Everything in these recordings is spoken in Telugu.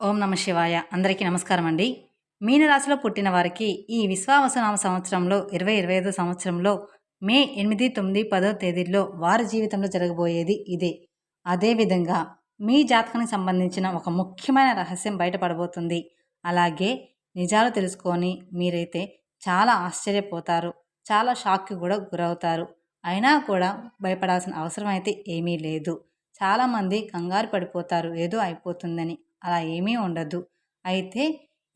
ఓం నమ శివాయ. అందరికీ నమస్కారం అండి. మీనరాశిలో పుట్టిన వారికి ఈ విశ్వావసనామ సంవత్సరంలో ఇరవై ఇరవై ఐదో సంవత్సరంలో మే ఎనిమిది తొమ్మిది పదో తేదీల్లో వారి జీవితంలో జరగబోయేది ఇదే. అదేవిధంగా మీ జాతకానికి సంబంధించిన ఒక ముఖ్యమైన రహస్యం బయటపడబోతుంది. అలాగే నిజాలు తెలుసుకొని మీరైతే చాలా ఆశ్చర్యపోతారు చాలా షాక్కి కూడా గురవుతారు. అయినా కూడా భయపడాల్సిన అవసరం అయితే ఏమీ లేదు. చాలామంది కంగారు పడిపోతారు ఏదో అయిపోతుందని. అలా ఏమీ ఉండదు. అయితే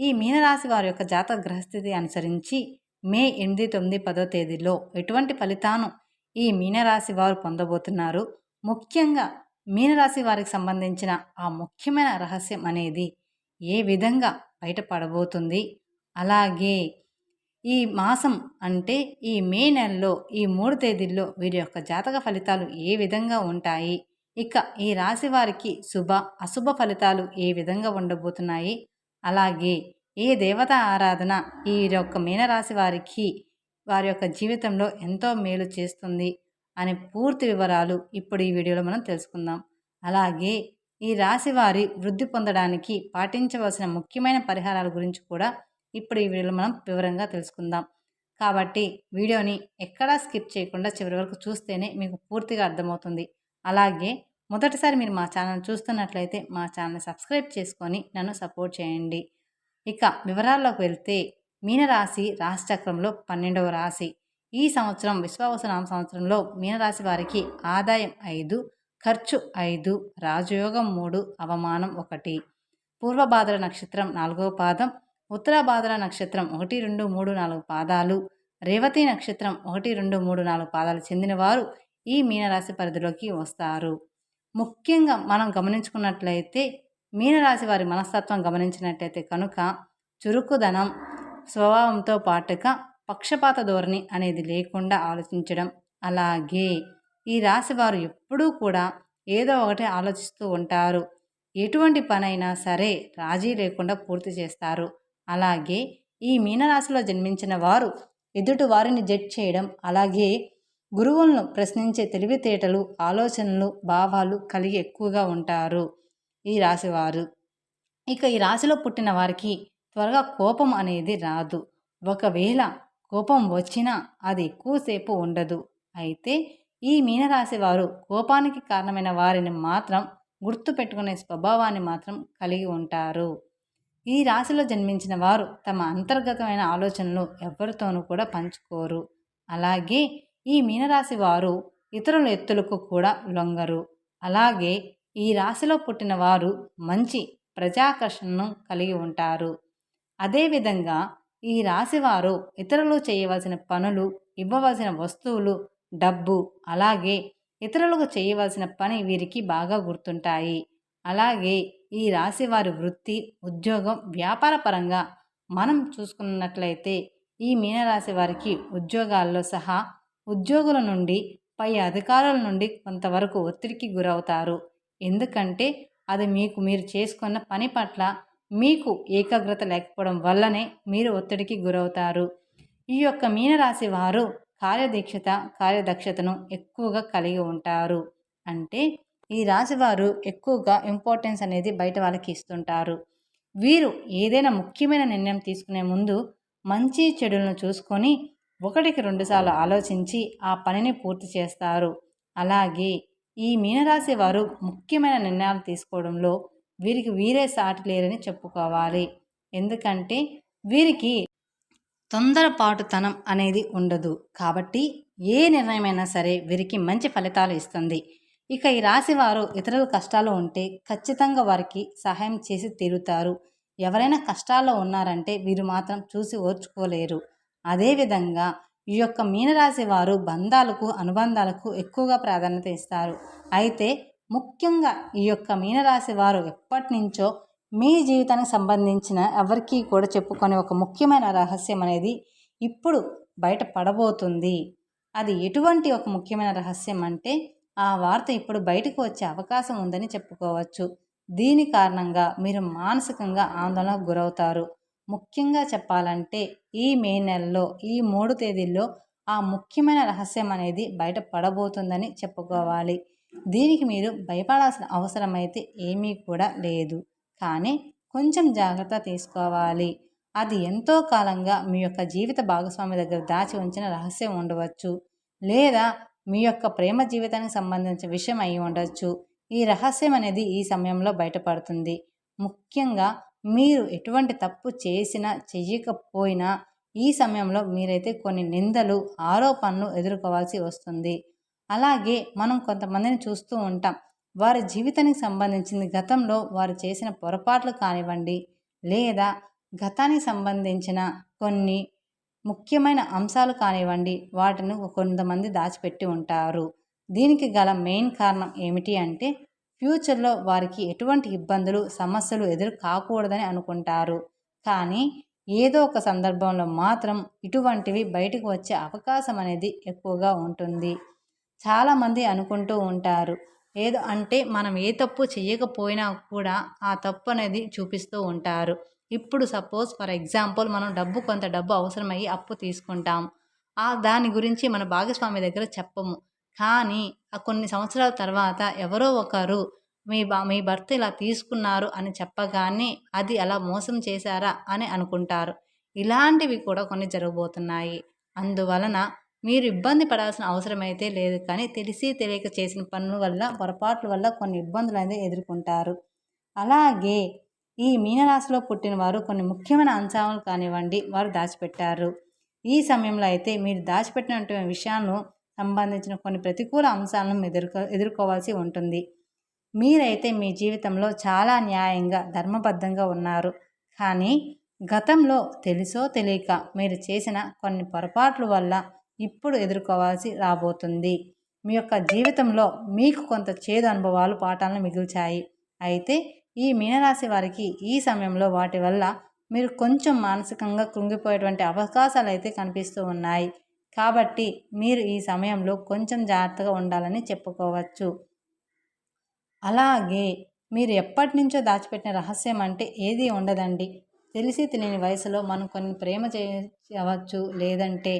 ఈ మీనరాశి వారి యొక్క జాతక గ్రహస్థితి అనుసరించి మే ఎనిమిది తొమ్మిది పదో తేదీలో ఎటువంటి ఫలితాను ఈ మీనరాశి వారు పొందబోతున్నారు? ముఖ్యంగా మీనరాశి వారికి సంబంధించిన ఆ ముఖ్యమైన రహస్యం అనేది ఏ విధంగా బయటపడబోతుంది? అలాగే ఈ మాసం అంటే ఈ మే నెలలో ఈ మూడు తేదీల్లో వీరి యొక్క జాతక ఫలితాలు ఏ విధంగా ఉంటాయి? ఇక ఈ రాశి వారికి శుభ అశుభ ఫలితాలు ఏ విధంగా ఉండబోతున్నాయి? అలాగే ఏ దేవత ఆరాధన ఈ యొక్క మీనరాశి వారికి వారి యొక్క జీవితంలో ఎంతో మేలు చేస్తుంది అనే పూర్తి వివరాలు ఇప్పుడు ఈ వీడియోలో మనం తెలుసుకుందాం. అలాగే ఈ రాశి వారి వృద్ధి పొందడానికి పాటించవలసిన ముఖ్యమైన పరిహారాల గురించి కూడా ఇప్పుడు ఈ వీడియోలో మనం వివరంగా తెలుసుకుందాం. కాబట్టి వీడియోని ఎక్కడా స్కిప్ చేయకుండా చివరి వరకు చూస్తేనే మీకు పూర్తిగా అర్థమవుతుంది. అలాగే మొదటిసారి మీరు మా ఛానల్ చూస్తున్నట్లయితే మా ఛానల్ సబ్స్క్రైబ్ చేసుకొని నన్ను సపోర్ట్ చేయండి. ఇక వివరాల్లోకి వెళ్తే మీనరాశి రాశి చక్రంలో పన్నెండవ రాశి. ఈ సంవత్సరం విశ్వావసనామ సంవత్సరంలో మీనరాశి వారికి ఆదాయం ఐదు ఖర్చు ఐదు రాజయోగం మూడు అవమానం ఒకటి. పూర్వభాద్ర నక్షత్రం నాలుగవ పాదం ఉత్తరాభాద్ర నక్షత్రం ఒకటి రెండు మూడు నాలుగు పాదాలు రేవతి నక్షత్రం ఒకటి రెండు మూడు నాలుగు పాదాలు చెందినవారు ఈ మీనరాశి పరిధిలోకి వస్తారు. ముఖ్యంగా మనం గమనించుకున్నట్లయితే మీనరాశి వారి మనస్తత్వం గమనించినట్లయితే కనుక చురుకుదనం స్వభావంతో పాటుగా పక్షపాత ధోరణి అనేది లేకుండా ఆలోచించడం. అలాగే ఈ రాశి వారు ఎప్పుడూ కూడా ఏదో ఒకటి ఆలోచిస్తూ ఉంటారు. ఎటువంటి పనైనా సరే రాజీ లేకుండా పూర్తి చేస్తారు. అలాగే ఈ మీనరాశిలో జన్మించిన వారు ఎదుటి వారిని జడ్జ్ చేయడం అలాగే గురువులను ప్రశ్నించే తెలివితేటలు ఆలోచనలు భావాలు కలిగి ఎక్కువగా ఉంటారు ఈ రాశివారు. ఇక ఈ రాశిలో పుట్టిన వారికి త్వరగా కోపం అనేది రాదు. ఒకవేళ కోపం వచ్చినా అది ఎక్కువసేపు ఉండదు. అయితే ఈ మీనరాశి వారు కోపానికి కారణమైన వారిని మాత్రం గుర్తు పెట్టుకునే స్వభావాన్ని మాత్రం కలిగి ఉంటారు. ఈ రాశిలో జన్మించిన వారు తమ అంతర్గతమైన ఆలోచనలు ఎవరితోనూ కూడా పంచుకోరు. అలాగే ఈ మీనరాశి వారు ఇతరుల ఎత్తులకు కూడా లొంగరు. అలాగే ఈ రాశిలో పుట్టిన వారు మంచి ప్రజాకర్షణను కలిగి ఉంటారు. అదేవిధంగా ఈ రాశివారు ఇతరులు చేయవలసిన పనులు ఇవ్వవలసిన వస్తువులు డబ్బు అలాగే ఇతరులకు చేయవలసిన పని వీరికి బాగా గుర్తుంటాయి. అలాగే ఈ రాశి వారి వృత్తి ఉద్యోగం వ్యాపార పరంగా మనం చూసుకున్నట్లయితే ఈ మీనరాశి వారికి ఉద్యోగాల్లో సహా ఉద్యోగుల నుండి పై అధికారుల నుండి కొంతవరకు ఒత్తిడికి గురవుతారు. ఎందుకంటే అది మీకు మీరు చేసుకున్న పని పట్ల మీకు ఏకాగ్రత లేకపోవడం వల్లనే మీరు ఒత్తిడికి గురవుతారు. ఈ యొక్క మీనరాశి వారు కార్యదీక్షత కార్యదక్షతను ఎక్కువగా కలిగి ఉంటారు. అంటే ఈ రాశి వారు ఎక్కువగా ఇంపార్టెన్స్ అనేది బయట వాళ్ళకి ఇస్తుంటారు. వీరు ఏదైనా ముఖ్యమైన నిర్ణయం తీసుకునే ముందు మంచి చెడులను చూసుకొని ఒకటికి రెండుసార్లు ఆలోచించి ఆ పనిని పూర్తి చేస్తారు. అలాగే ఈ మీనరాశి వారు ముఖ్యమైన నిర్ణయాలు తీసుకోవడంలో వీరికి వీరే సాటి లేరని చెప్పుకోవాలి. ఎందుకంటే వీరికి తొందరపాటుతనం అనేది ఉండదు. కాబట్టి ఏ నిర్ణయమైనా సరే వీరికి మంచి ఫలితాలు ఇస్తుంది. ఇక ఈ రాశి వారు ఇతరుల కష్టాలు ఉంటే ఖచ్చితంగా వారికి సహాయం చేసి తీరుతారు. ఎవరైనా కష్టాల్లో ఉన్నారంటే వీరు మాత్రం చూసి ఓర్చుకోలేరు. అదేవిధంగా ఈ యొక్క మీనరాశి వారు బంధాలకు అనుబంధాలకు ఎక్కువగా ప్రాధాన్యత ఇస్తారు. అయితే ముఖ్యంగా ఈ యొక్క మీనరాశి వారు ఎప్పటి నుంచో మీ జీవితానికి సంబంధించిన ఎవరికీ కూడా చెప్పుకొని ఒక ముఖ్యమైన రహస్యం అనేది ఇప్పుడు బయట పడబోతుంది. అది ఎటువంటి ఒక ముఖ్యమైన రహస్యం అంటే ఆ వార్త ఇప్పుడు బయటకు వచ్చే అవకాశం ఉందని చెప్పుకోవచ్చు. దీని కారణంగా మీరు మానసికంగా ఆందోళనకు గురవుతారు. ముఖ్యంగా చెప్పాలంటే ఈ మే నెలలో ఈ మూడు తేదీల్లో ఆ ముఖ్యమైన రహస్యం అనేది బయట పడబోతుందని చెప్పుకోవాలి. దీనికి మీరు భయపడాల్సిన అవసరం అయితే ఏమీ కూడా లేదు. కానీ కొంచెం జాగ్రత్త తీసుకోవాలి. అది ఎంతో కాలంగా మీ యొక్క జీవిత భాగస్వామి దగ్గర దాచి ఉంచిన రహస్యం ఉండవచ్చు. లేదా మీ యొక్క ప్రేమ జీవితానికి సంబంధించిన విషయం అయి ఉండవచ్చు ఈ రహస్యం అనేది ఈ సమయంలో బయటపడుతుంది ముఖ్యంగా మీరు ఎటువంటి తప్పు చేసినా చెయ్యకపోయినా ఈ సమయంలో మీరైతే కొన్ని నిందలు ఆరోపణలు ఎదుర్కోవాల్సి వస్తుంది. అలాగే మనం కొంతమందిని చూస్తూ ఉంటాం. వారి జీవితానికి సంబంధించింది గతంలో వారు చేసిన పొరపాట్లు కానివ్వండి లేదా గతానికి సంబంధించిన కొన్ని ముఖ్యమైన అంశాలు కానివ్వండి వాటిని కొంతమంది దాచిపెట్టి ఉంటారు. దీనికి గల మెయిన్ కారణం ఏమిటి అంటే ఫ్యూచర్లో వారికి ఎటువంటి ఇబ్బందులు సమస్యలు ఎదురు కాకూడదని అనుకుంటారు. కానీ ఏదో ఒక సందర్భంలో మాత్రం ఇటువంటివి బయటకు వచ్చే అవకాశం అనేది ఎక్కువగా ఉంటుంది. చాలామంది అనుకుంటూ ఉంటారు. ఏదో అంటే మనం ఏ తప్పు చేయకపోయినా కూడా ఆ తప్పు అనేది చూపిస్తూ ఉంటారు. ఇప్పుడు సపోజ్ ఫర్ ఎగ్జాంపుల్ మనం డబ్బు కొంత డబ్బు అవసరమయ్యి అప్పు తీసుకుంటాం. ఆ దాని గురించి మన భాగస్వామి దగ్గర చెప్పము. కానీ ఆ కొన్ని సంవత్సరాల తర్వాత ఎవరో ఒకరు మీ బా మీ భర్త ఇలా తీసుకున్నారు అని చెప్పగానే అది అలా మోసం చేశారా అని అనుకుంటారు. ఇలాంటివి కూడా కొన్ని జరగబోతున్నాయి. అందువలన మీరు ఇబ్బంది పడాల్సిన అవసరం అయితే లేదు కానీ తెలిసి తెలియక చేసిన పనుల వల్ల పొరపాట్ల వల్ల కొన్ని ఇబ్బందులు అనేది ఎదుర్కొంటారు. అలాగే ఈ మీనరాశిలో పుట్టిన వారు కొన్ని ముఖ్యమైన అంశాలు కానివ్వండి వారు దాచిపెట్టారు. ఈ సమయంలో అయితే మీరు దాచిపెట్టినటువంటి విషయాలను సంబంధించిన కొన్ని ప్రతికూల అంశాలను ఎదుర్కో ఎదుర్కోవాల్సి ఉంటుంది. మీరైతే మీ జీవితంలో చాలా న్యాయంగా ధర్మబద్ధంగా ఉన్నారు. కానీ గతంలో తెలుసో తెలియక మీరు చేసిన కొన్ని పొరపాట్ల వల్ల ఇప్పుడు ఎదుర్కోవాల్సి రాబోతుంది. మీ యొక్క జీవితంలో మీకు కొంత చేదు అనుభవాలు పాఠాలను మిగిల్చాయి. అయితే ఈ మీనరాశి వారికి ఈ సమయంలో వాటి వల్ల మీరు కొంచెం మానసికంగా కృంగిపోయేటువంటి అవకాశాలు అయితే కనిపిస్తూ ఉన్నాయి. కాబట్టి మీరు ఈ సమయంలో కొంచెం జాగ్రత్తగా ఉండాలని చెప్పుకోవచ్చు. అలాగే మీరు ఎప్పటి నుంచో దాచిపెట్టిన రహస్యం అంటే ఏది ఉండదండి. తెలిసి తెలియని వయసులో మనం కొన్ని ప్రేమ చేయవచ్చు లేదంటే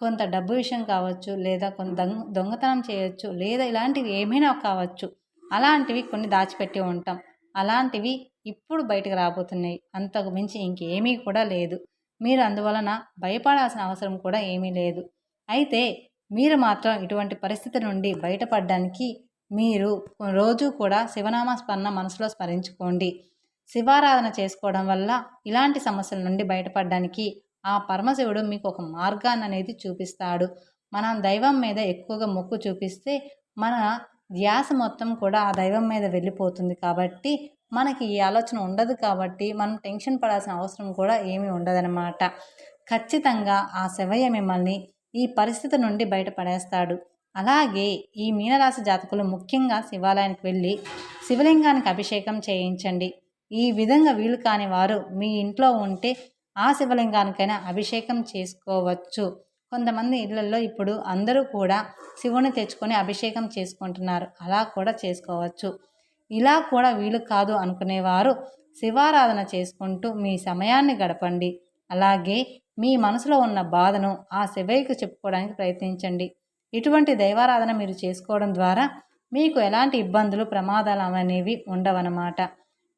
కొంత డబ్బు విషయం కావచ్చు లేదా కొంత దొంగ దొంగతనం చేయొచ్చు లేదా ఇలాంటివి ఏమైనా కావచ్చు. అలాంటివి కొన్ని దాచిపెట్టి ఉంటాం. అలాంటివి ఇప్పుడు బయటకు రాబోతున్నాయి. అంతకు మించి ఇంకేమీ కూడా లేదు. మీరు అందువలన భయపడాల్సిన అవసరం కూడా ఏమీ లేదు. అయితే మీరు మాత్రం ఇటువంటి పరిస్థితి నుండి బయటపడడానికి మీరు రోజు కూడా శివనామ స్మరణ మనసులో స్మరించుకోండి. శివారాధన చేసుకోవడం వల్ల ఇలాంటి సమస్యల నుండి బయటపడడానికి ఆ పరమశివుడు మీకు ఒక మార్గాన్ని అనేది చూపిస్తాడు. మనం దైవం మీద ఎక్కువగా మొక్కు చూపిస్తే మన ధ్యాస మొత్తం కూడా ఆ దైవం మీద వెళ్ళిపోతుంది కాబట్టి మనకి ఈ ఆలోచన ఉండదు కాబట్టి మనం టెన్షన్ పడాల్సిన అవసరం కూడా ఏమీ ఉండదన్నమాట. ఖచ్చితంగా ఆ శివయ్య మిమ్మల్ని ఈ పరిస్థితి నుండి బయటపడేస్తాడు. అలాగే ఈ మీనరాశి జాతకులు ముఖ్యంగా శివాలయానికి వెళ్ళి శివలింగానికి అభిషేకం చేయించండి. ఈ విధంగా వీలు కాని వారు మీ ఇంట్లో ఉంటే ఆ శివలింగానికైనా అభిషేకం చేసుకోవచ్చు. కొంతమంది ఇళ్ళలో ఇప్పుడు అందరూ కూడా శివుని తెచ్చుకొని అభిషేకం చేసుకుంటున్నారు. అలా కూడా చేసుకోవచ్చు. ఇలా కూడా వీలు కాదు అనుకునేవారు శివారాధన చేసుకుంటూ మీ సమయాన్ని గడపండి. అలాగే మీ మనసులో ఉన్న బాధను ఆ శివయ్యకు చెప్పుకోవడానికి ప్రయత్నించండి. ఇటువంటి దైవారాధన మీరు చేసుకోవడం ద్వారా మీకు ఎలాంటి ఇబ్బందులు ప్రమాదాలు అనేవి ఉండవన్నమాట.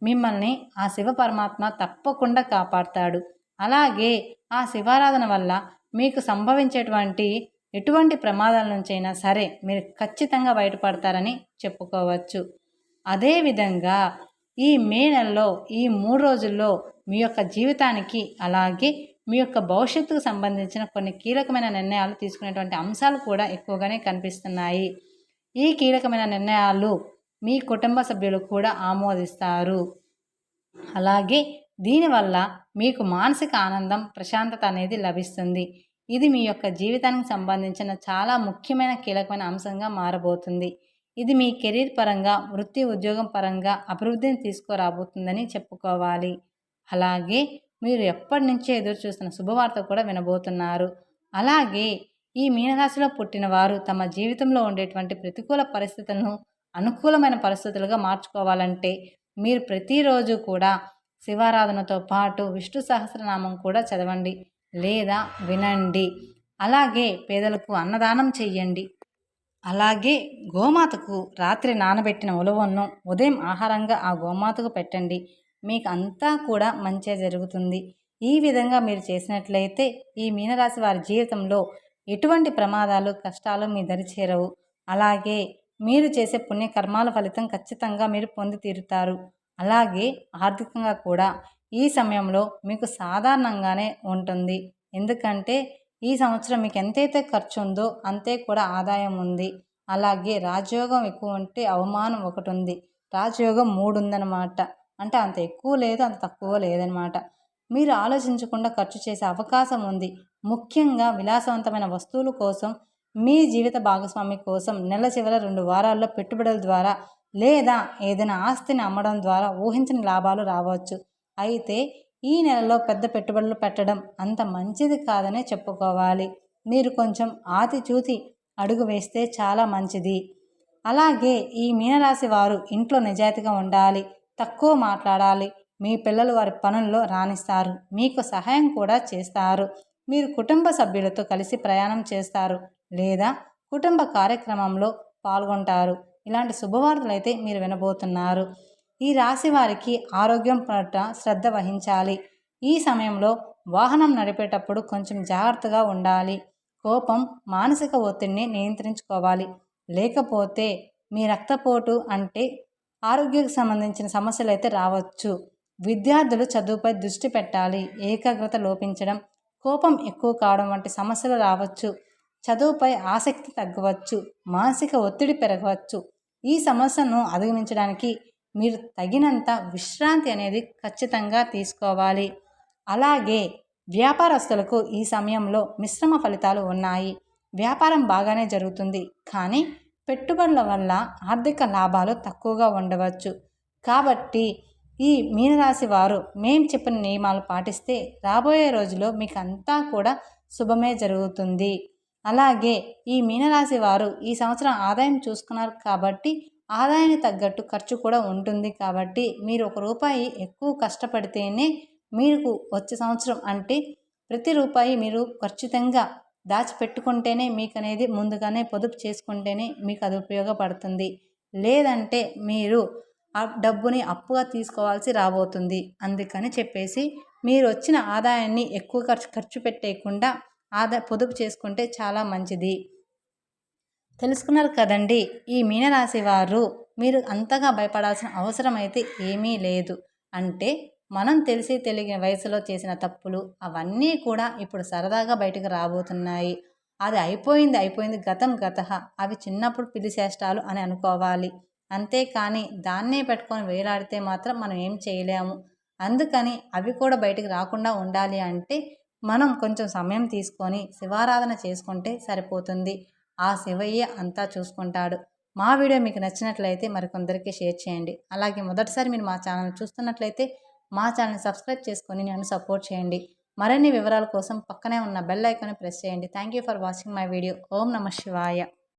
మిమ్మల్ని ఆ శివ పరమాత్మ తప్పకుండా కాపాడుతాడు. అలాగే ఆ శివారాధన వల్ల మీకు సంభవించేటువంటి ఎటువంటి ప్రమాదాల నుంచైనా సరే మీరు ఖచ్చితంగా బయటపడతారని చెప్పుకోవచ్చు. అదేవిధంగా ఈ మే నెలలో ఈ మూడు రోజుల్లో మీ యొక్క జీవితానికి అలాగే మీ యొక్క భవిష్యత్తుకు సంబంధించిన కొన్ని కీలకమైన నిర్ణయాలు తీసుకునేటువంటి అంశాలు కూడా ఎక్కువగానే కనిపిస్తున్నాయి. ఈ కీలకమైన నిర్ణయాలు మీ కుటుంబ సభ్యులు కూడా ఆమోదిస్తారు. అలాగే దీనివల్ల మీకు మానసిక ఆనందం ప్రశాంతత అనేది లభిస్తుంది. ఇది మీ యొక్క జీవితానికి సంబంధించిన చాలా ముఖ్యమైన కీలకమైన అంశంగా మారబోతుంది. ఇది మీ కెరీర్ పరంగా వృత్తి ఉద్యోగం పరంగా అభివృద్ధిని తీసుకురాబోతుందని చెప్పుకోవాలి. అలాగే మీరు ఎప్పటి నుంచో ఎదురు చూస్తున్న శుభవార్త కూడా వినబోతున్నారు. అలాగే ఈ మీనరాశిలో పుట్టిన వారు తమ జీవితంలో ఉండేటువంటి ప్రతికూల పరిస్థితులను అనుకూలమైన పరిస్థితులుగా మార్చుకోవాలంటే మీరు ప్రతిరోజు కూడా శివారాధనతో పాటు విష్ణు సహస్రనామం కూడా చదవండి లేదా వినండి. అలాగే పేదలకు అన్నదానం చెయ్యండి. అలాగే గోమాతకు రాత్రి నానబెట్టిన ఉలవను ఉదయం ఆహారంగా ఆ గోమాతకు పెట్టండి. మీకు అంతా కూడా మంచిగా జరుగుతుంది. ఈ విధంగా మీరు చేసినట్లయితే ఈ మీనరాశి వారి జీవితంలో ఎటువంటి ప్రమాదాలు కష్టాలు మీ దరి చేరవు. అలాగే మీరు చేసే పుణ్యకర్మాల ఫలితం ఖచ్చితంగా మీరు పొంది తీరుతారు. అలాగే ఆర్థికంగా కూడా ఈ సమయంలో మీకు సాధారణంగానే ఉంటుంది. ఎందుకంటే ఈ సంవత్సరం మీకు ఎంతైతే ఖర్చు ఉందో అంతే కూడా ఆదాయం ఉంది. అలాగే రాజయోగం ఎక్కువ ఉంటే అవమానం ఒకటి ఉంది. రాజయోగం మూడు ఉందన్నమాట. అంటే అంత ఎక్కువ లేదు అంత తక్కువ లేదనమాట మీరు ఆలోచించకుండా ఖర్చు చేసే అవకాశం ఉంది. ముఖ్యంగా విలాసవంతమైన వస్తువుల కోసం మీ జీవిత భాగస్వామి కోసం నెల చివర రెండు వారాల్లో పెట్టుబడుల ద్వారా లేదా ఏదైనా ఆస్తిని అమ్మడం ద్వారా ఊహించని లాభాలు రావచ్చు. అయితే ఈ నెలలో పెద్ద పెట్టుబడులు పెట్టడం అంత మంచిది కాదనే చెప్పుకోవాలి. మీరు కొంచెం ఆతి చూతి అడుగు వేస్తే చాలా మంచిది. అలాగే ఈ మీనరాశి వారు ఇంట్లో నిజాయితీగా ఉండాలి తక్కువ మాట్లాడాలి. మీ పిల్లలు వారి పనుల్లో రాణిస్తారు. మీకు సహాయం కూడా చేస్తారు. మీరు కుటుంబ సభ్యులతో కలిసి ప్రయాణం చేస్తారు లేదా కుటుంబ కార్యక్రమంలో పాల్గొంటారు. ఇలాంటి శుభవార్తలు అయితే మీరు వినబోతున్నారు. ఈ రాశి వారికి ఆరోగ్యం పట్ల శ్రద్ధ వహించాలి. ఈ సమయంలో వాహనం నడిపేటప్పుడు కొంచెం జాగ్రత్తగా ఉండాలి. కోపం మానసిక ఒత్తిడిని నియంత్రించుకోవాలి. లేకపోతే మీ రక్తపోటు అంటే ఆరోగ్యకు సంబంధించిన సమస్యలు అయితే రావచ్చు. విద్యార్థులు చదువుపై దృష్టి పెట్టాలి. ఏకాగ్రత లోపించడం కోపం ఎక్కువ కావడం వంటి సమస్యలు రావచ్చు. చదువుపై ఆసక్తి తగ్గవచ్చు మానసిక ఒత్తిడి పెరగవచ్చు. ఈ సమస్యను అధిగమించడానికి మీరు తగినంత విశ్రాంతి అనేది ఖచ్చితంగా తీసుకోవాలి. అలాగే వ్యాపారస్తులకు ఈ సమయంలో మిశ్రమ ఫలితాలు ఉన్నాయి. వ్యాపారం బాగానే జరుగుతుంది కానీ పెట్టుబడుల వల్ల ఆర్థిక లాభాలు తక్కువగా ఉండవచ్చు. కాబట్టి ఈ మీనరాశి వారు మేం చెప్పిన నియమాలు పాటిస్తే రాబోయే రోజుల్లో మీకు అంతా కూడా శుభమే జరుగుతుంది. అలాగే ఈ మీనరాశి వారు ఈ సంవత్సరం ఆదాయం చూసుకున్నారు కాబట్టి ఆదాయానికి తగ్గట్టు ఖర్చు కూడా ఉంటుంది కాబట్టి మీరు ఒక రూపాయి ఎక్కువ కష్టపడితేనే మీకు వచ్చే సంవత్సరం అంటే ప్రతి రూపాయి మీరు ఖచ్చితంగా దాచిపెట్టుకుంటేనే మీకు అనేది ముందుగానే పొదుపు చేసుకుంటేనే మీకు అది ఉపయోగపడుతుంది. లేదంటే మీరు ఆ డబ్బుని అప్పుగా తీసుకోవాల్సి రాబోతుంది. అందుకని చెప్పేసి మీరు వచ్చిన ఆదాయాన్ని ఎక్కువ ఖర్చు ఖర్చు పెట్టేయకుండా ఆదా పొదుపు చేసుకుంటే చాలా మంచిది. తెలుసుకున్నారు కదండి ఈ మీనరాశి వారు మీరు అంతగా భయపడాల్సిన అవసరం అయితే ఏమీ లేదు. అంటే మనం తెలిసి తెలియని వయసులో చేసిన తప్పులు అవన్నీ కూడా ఇప్పుడు సరదాగా బయటకు రాబోతున్నాయి. అది అయిపోయింది అయిపోయింది గతం గత అవి చిన్నప్పుడు పిలిచేష్టాలు అని అనుకోవాలి. అంతేకాని దాన్నే పెట్టుకొని వేలాడితే మాత్రం మనం ఏం చేయలేము. అందుకని అవి కూడా బయటకు రాకుండా ఉండాలి అంటే మనం కొంచెం సమయం తీసుకొని శివారాధన చేసుకుంటే సరిపోతుంది. ఆ శివయ్య అంతా చూసుకుంటాడు. మా వీడియో మీకు నచ్చినట్లయితే మరికొందరికి షేర్ చేయండి. అలాగే మొదటిసారి మీరు మా ఛానల్ చూస్తున్నట్లయితే మా ఛానల్ని సబ్స్క్రైబ్ చేసుకొని నన్ను సపోర్ట్ చేయండి. మరిన్ని వివరాల కోసం పక్కనే ఉన్న బెల్ ఐకాన్ ప్రెస్ చేయండి. Thank you for watching my video. ఓం నమ శివాయ.